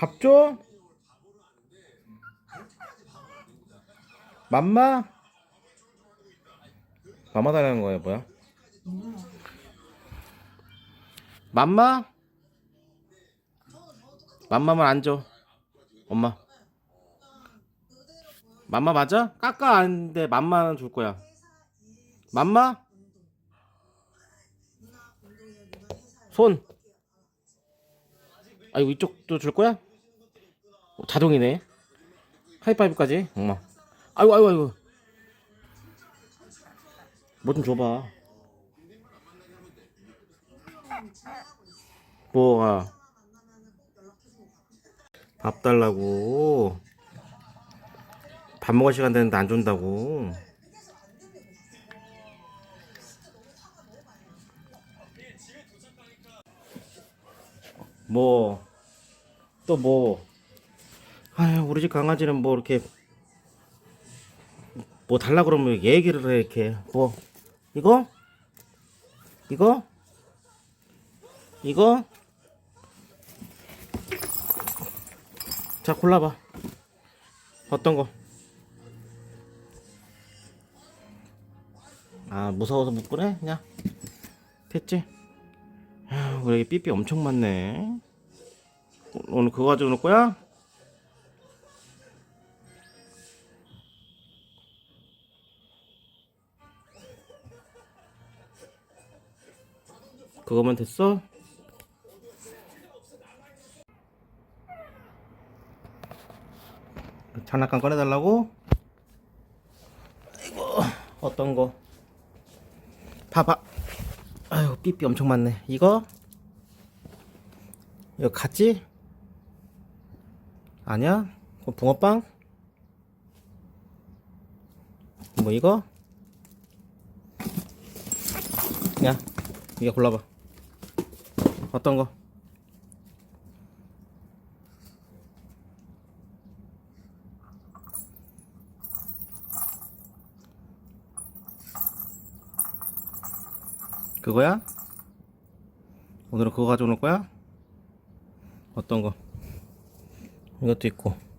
밥 줘? 맘마? 맘마 달라는 거야 뭐야? 맘마? 맘마만 안 줘. 엄마. 맘마 맞아? 까까 아닌데 맘마는 줄 거야. 맘마? 손. 아 이거 이쪽도 줄 거야? 어, 자동이네. 하이파이브까지. 엄마. 아이고 아이고 아이고. 뭐 좀 줘봐. 뭐가? 밥 달라고. 밥 먹을 시간 되는데 안 준다고. 뭐, 또 뭐. 아유, 우리 집 강아지는 뭐 이렇게, 뭐 달라 그러면 얘기를 해, 이렇게. 뭐, 이거? 이거? 이거? 자, 골라봐. 어떤 거? 아, 무서워서 못 꺼내? 그냥. 됐지? 아, 우리 삐삐 엄청 많네. 오늘 그거 가지고 놀 거야? 그거만 됐어? 장난감 꺼내달라고? 아이고 어떤 거? 봐봐 아유 삐삐 엄청 많네 이거? 이거 같지? 아니야? 그럼 붕어빵? 뭐 이거? 야 이거 골라봐 어떤 거? 그거야? 오늘은 그거 가져올 거야? 어떤 거? 이것도 있고